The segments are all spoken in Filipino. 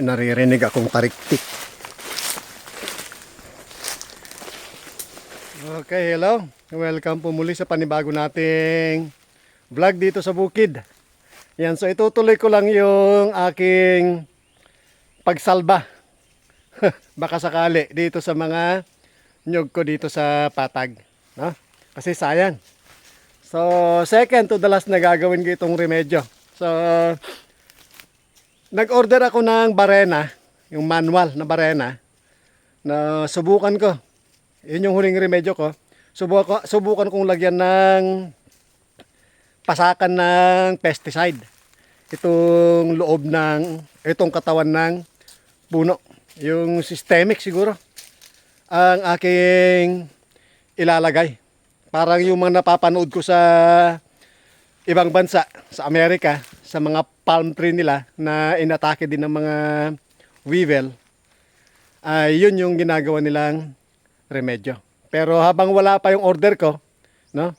naririnig akong tariktik. Okay, hello. Welcome po muli sa panibago nating vlog dito sa bukid. Yan, so itutuloy ko lang yung aking pagsalba. Baka sakali dito sa mga nyug ko dito sa patag. No? Kasi sayang. So, second to the last na gagawin ko itong remedyo. So, nag-order ako ng barena, yung manual na barena, na subukan ko. Yun yung huling remedyo ko. Subukan, subukan kong lagyan ng pasakan ng pesticide. Itong loob ng, itong katawan ng puno. Yung systemic siguro. Ang aking ilalagay. Parang yung mga napapanood ko sa ibang bansa, sa Amerika, sa mga palm tree nila na inatake din ng mga weevil, ay yun yung ginagawa nilang remedyo. Pero habang wala pa yung order ko, no?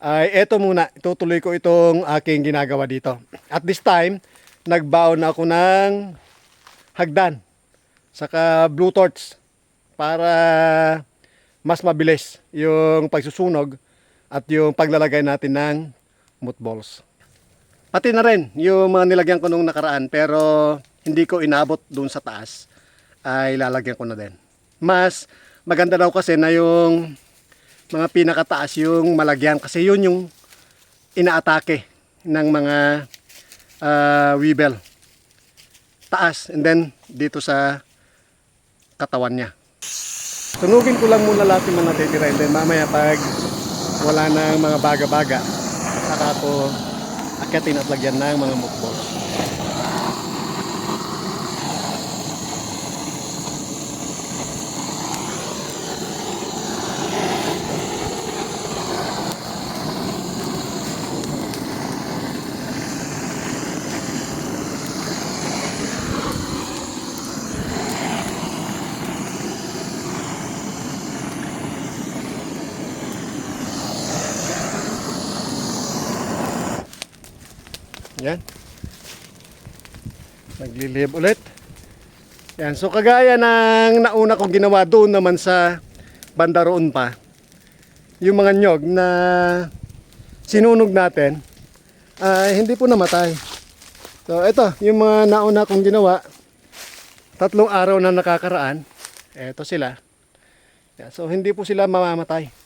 Ay eto muna, itutuloy ko itong aking ginagawa dito. At this time, nagbaon ako ng hagdan saka blue torch para mas mabilis yung pagsusunog at yung paglalagay natin ng mothballs. Pati na rin yung mga nilagyan ko nung nakaraan pero hindi ko inabot doon sa taas ay lalagyan ko na din. Mas maganda daw kasi na yung mga pinakataas yung malagyan kasi yun yung inaatake ng mga uh, weevil. Taas and then dito sa katawan niya. Sunugin ko lang muna lahat yung mga natitira and then mamaya pag wala nang mga baga-baga saka ko akyatin at lagyan ng mga mothballs. Yan. Naglilib ulit. Yan. So kagaya ng nauna kong ginawa doon naman sa banda roon pa. Yung mga nyog na sinunog natin ay hindi po namatay. So ito, yung mga nauna kong ginawa. Tatlong araw na nakakaraan. Ito sila. Yan. So hindi po sila mamamatay.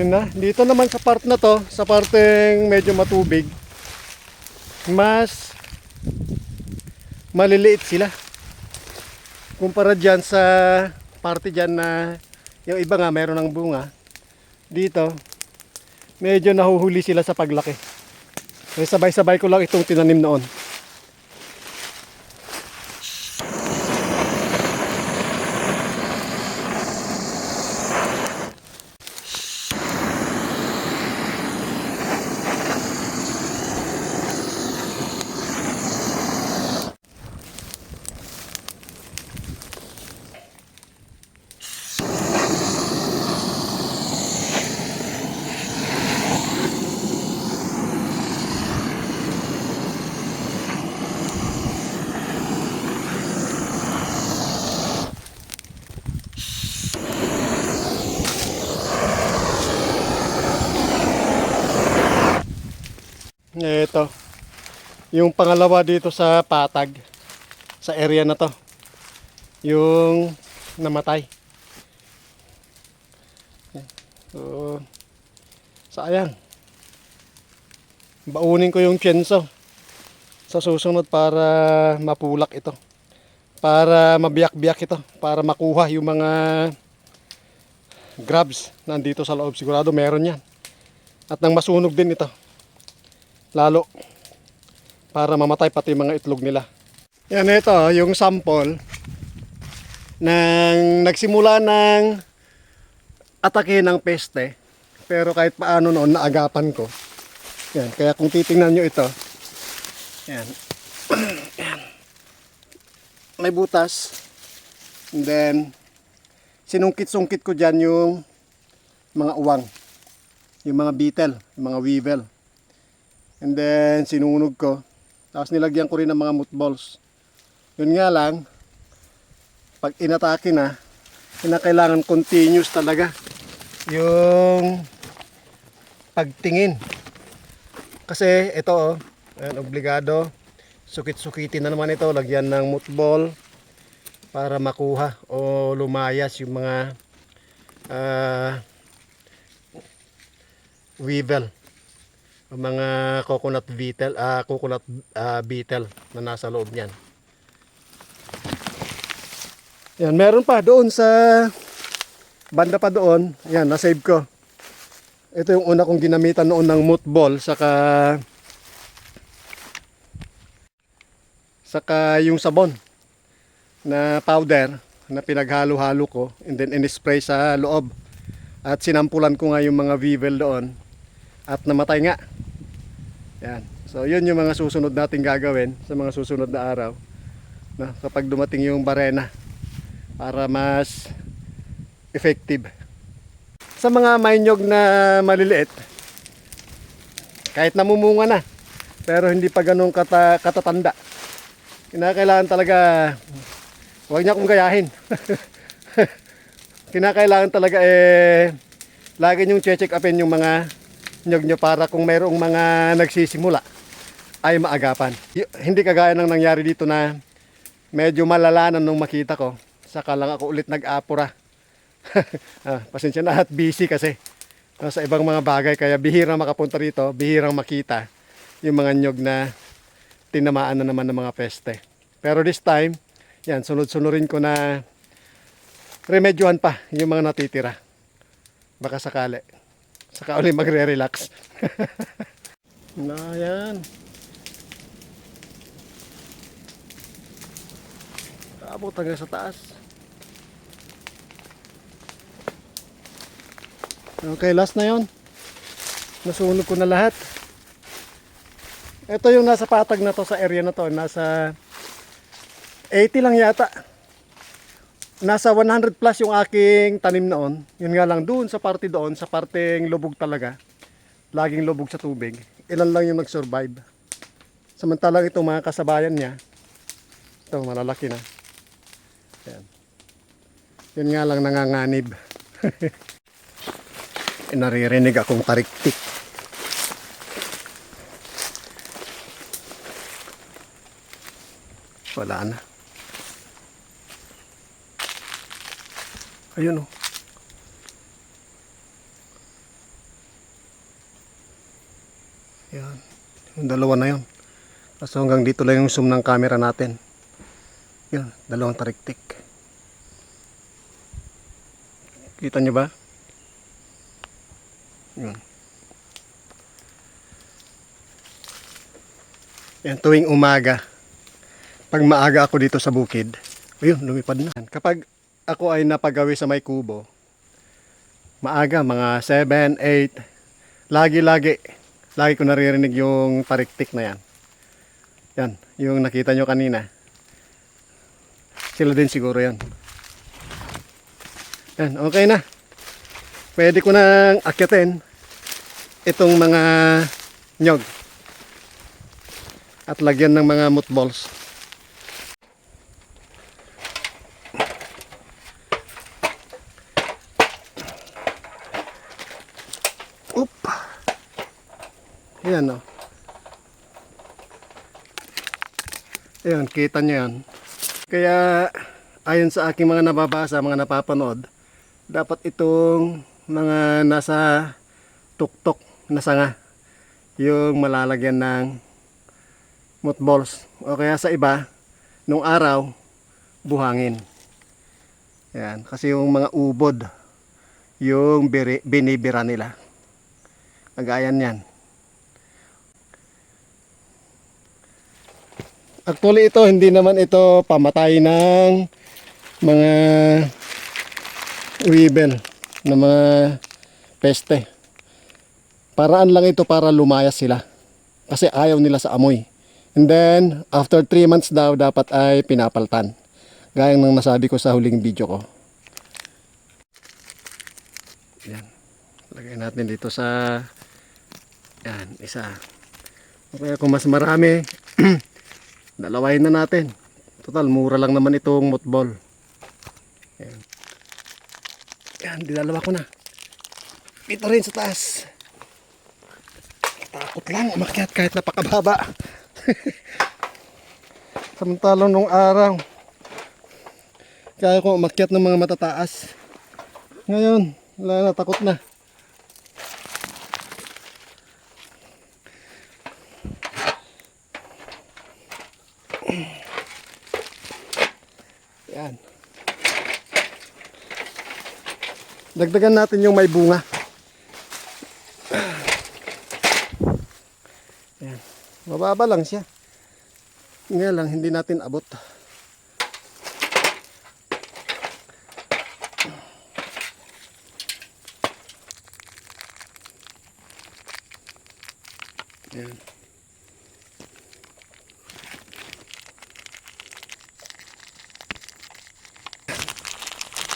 Yun na. Dito naman sa part na to, sa parteng medyo matubig, mas maliliit sila. Kumpara dyan sa parte dyan na yung iba nga meron ng bunga. Dito, medyo nahuhuli sila sa paglaki. Sabay-sabay ko lang itong tinanim noon. Ito. Yung pangalawa dito sa patag. Sa area na to. Yung namatay. So, sayang. Baunin ko yung pienso sa susunod para mapulak ito. Para mabiyak-biyak ito. Para makuha yung mga grabs nandito sa loob. Sigurado meron yan. At nang masunog din ito lalo para mamatay pati mga itlog nila. Yan ito, yung sample ng nagsimula ng atake ng peste. Pero kahit paano noon, naagapan ko. Yan, kaya kung titingnan nyo ito, yan. yan. May butas. And then, sinungkit-sungkit ko dyan yung mga uwang. Yung mga beetle, yung mga weevil. And then, sinunog ko. Tapos nilagyan ko rin ng mga mothballs. Yun nga lang, pag inatake na, kinakailangan continuous talaga yung pagtingin. Kasi ito oh, ayan, obligado. Sukit-sukitin na naman ito, lagyan ng mothball para makuha o lumayas yung mga ah, weevil mga coconut beetle, ah coconut ah, beetle na nasa loob niyan. Yan, meron pa doon sa banda pa doon. Yan, na-save ko. Ito yung una kong ginamitan noon ng mothball saka saka yung sabon na powder na pinaghalo-halo ko and then in-spray sa loob. At sinampulan ko nga yung mga weevil doon at namatay nga. Yan. So yun yung mga susunod nating gagawin sa mga susunod na araw. Na kapag dumating yung barena para mas effective. Sa mga mainyog na maliliit, kahit namumunga na, pero hindi pa ganun kata, katatanda. Kinakailangan talaga, huwag niya akong gayahin. Kinakailangan talaga eh, lagi niyong check upin yung mga nyog nyo para kung mayroong mga nagsisimula ay maagapan. Hindi kagaya ng nangyari dito na medyo malalanan nung makita ko. Saka lang ako ulit nag-apura. ah, pasensya na at busy kasi ah, sa ibang mga bagay kaya bihirang makapunta rito, bihirang makita yung mga nyog na tinamaan na naman ng mga peste. Pero this time, yan, sunod-sunurin ko na remedyohan pa yung mga natitira. Baka sakali. Saka uli magre-relax. na yan. Abot hanggang sa taas. Okay, last na yon. Nasunog ko na lahat. Ito yung nasa patag na to sa area na to. Nasa 80 lang yata. Nasa 100 plus yung aking tanim noon. Yun nga lang doon sa parte doon, sa parteng lubog talaga. Laging lubog sa tubig. Ilan lang yung nag-survive. Samantalang itong mga kasabayan niya, ito malalaki na. Yan. Yun nga lang nanganganib. Eh, naririnig akong kariktik. Wala na. Ayun oh. Yan. Yung dalawa na yun. Kaso hanggang dito lang yung zoom ng camera natin. Yun, dalawang tariktik. Kita nyo ba? Yun. Yan, tuwing umaga. Pag maaga ako dito sa bukid, ayun, lumipad na. Kapag ako ay napagawi sa may kubo, maaga, mga 7, 8, lagi-lagi, lagi ko naririnig yung pariktik na yan. Yan, yung nakita nyo kanina. Sila din siguro yan. Yan, okay na. Pwede ko nang akyatin itong mga nyog at lagyan ng mga mothballs. Oop. Ayan o. Ayan, kita nyo yan. Kaya, ayon sa aking mga nababasa, mga napapanood, dapat itong mga nasa tuktok na sanga yung malalagyan ng mothballs o kaya sa iba nung araw buhangin yan kasi yung mga ubod yung binibira nila kagayan yan Actually ito hindi naman ito pamatay ng mga weevil na mga peste. Paraan lang ito para lumayas sila. Kasi ayaw nila sa amoy. And then, after 3 months daw, dapat ay pinapaltan. Gaya ng nasabi ko sa huling video ko. Yan. Lagay natin dito sa... Yan, isa. Okay, kung mas marami, dalawain na natin. Total, mura lang naman itong mothball. Yan. Yan, dinalawa ko na. Ito rin sa taas. Takot lang umakyat kahit napakababa. Samantalang nung araw, kaya ko umakyat ng mga matataas. Ngayon, wala na, takot na. Yan. Dagdagan natin yung may bunga. Yan. Mababa lang siya. Nga lang, hindi natin abot. Yan.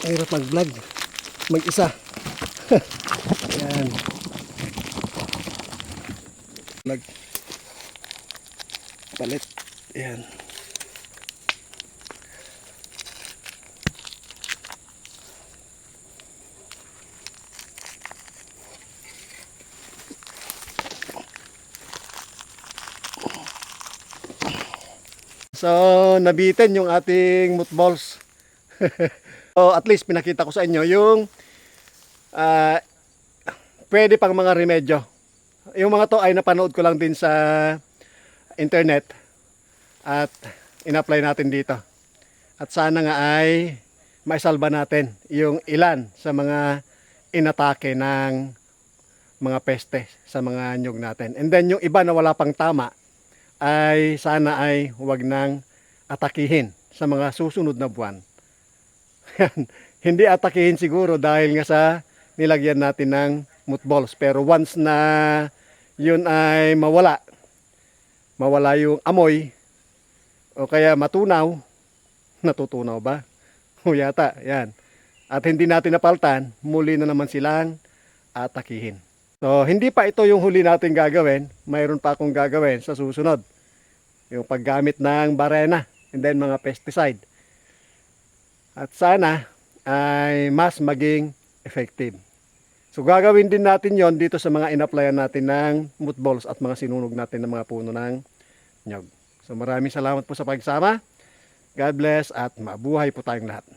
Ang hirap mag-vlog. Mag-isa. Yan. Vlog. Palit. Yan. So, nabitin yung ating mothballs. so, at least pinakita ko sa inyo yung ah, pwede pang mga remedyo. Yung mga to ay napanood ko lang din sa internet at in-apply natin dito. At sana nga ay maisalba natin yung ilan sa mga inatake ng mga peste sa mga nyug natin. And then yung iba na wala pang tama ay sana ay huwag nang atakihin sa mga susunod na buwan. Hindi atakihin siguro dahil nga sa nilagyan natin ng mothballs. Pero once na yun ay mawala, mawala yung amoy, o kaya matunaw, natutunaw ba? O yata, yan. At hindi natin napaltan, muli na naman silang atakihin. So, hindi pa ito yung huli natin gagawin. Mayroon pa akong gagawin sa susunod. Yung paggamit ng barena and then mga pesticide. At sana ay mas maging effective. So gagawin din natin yon dito sa mga inapplyan natin ng mothballs at mga sinunog natin ng mga puno ng nyog. So maraming salamat po sa pagsama. God bless at mabuhay po tayong lahat.